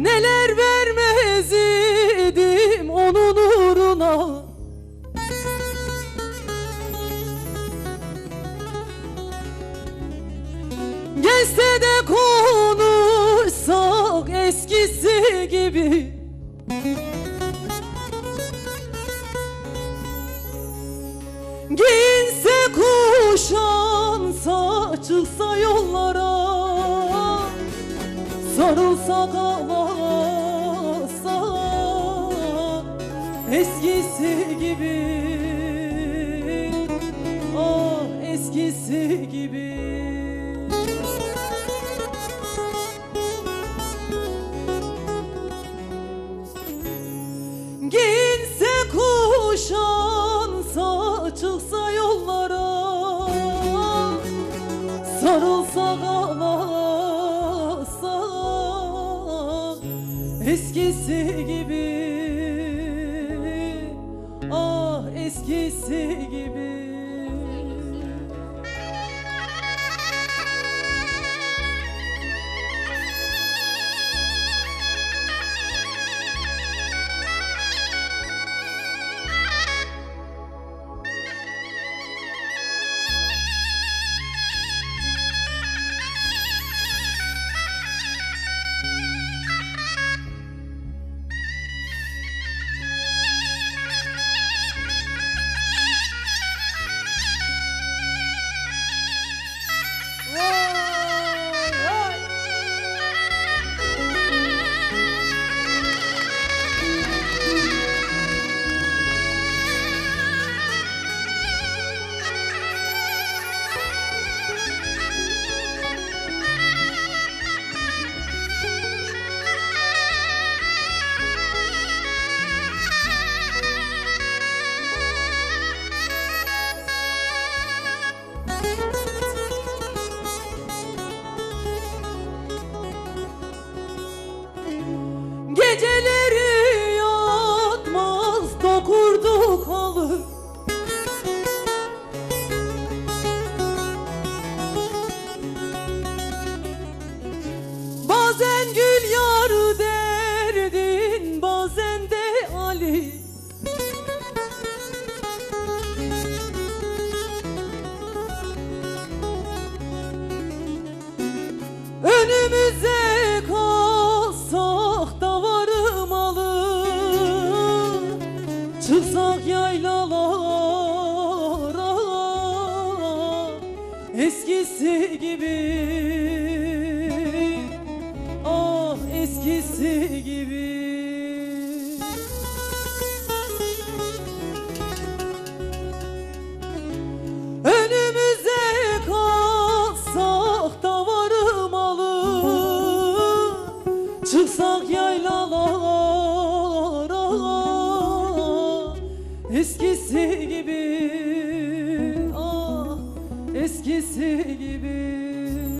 Neler vermez idim onun uğruna. Gelse de konuşsak eskisi gibi. Giyinse kuşansa çıksa yollara. Sarılsa kalasa eskisi gibi. Ah eskisi gibi. Giyinse kuşansa çıksa yollara. Sarılsa kalasa Eskisi gibi Ah eskisi gibi Geceleri yatmaz dokurdu kalır. Bazen gül yar derdin bazen de Ali. Önümüze Eskisi gibi. Ah eskisi gibi. Önümüze kalsak da varmalı Çıksak yaylalara. Eskisi gibi eskisi gibi.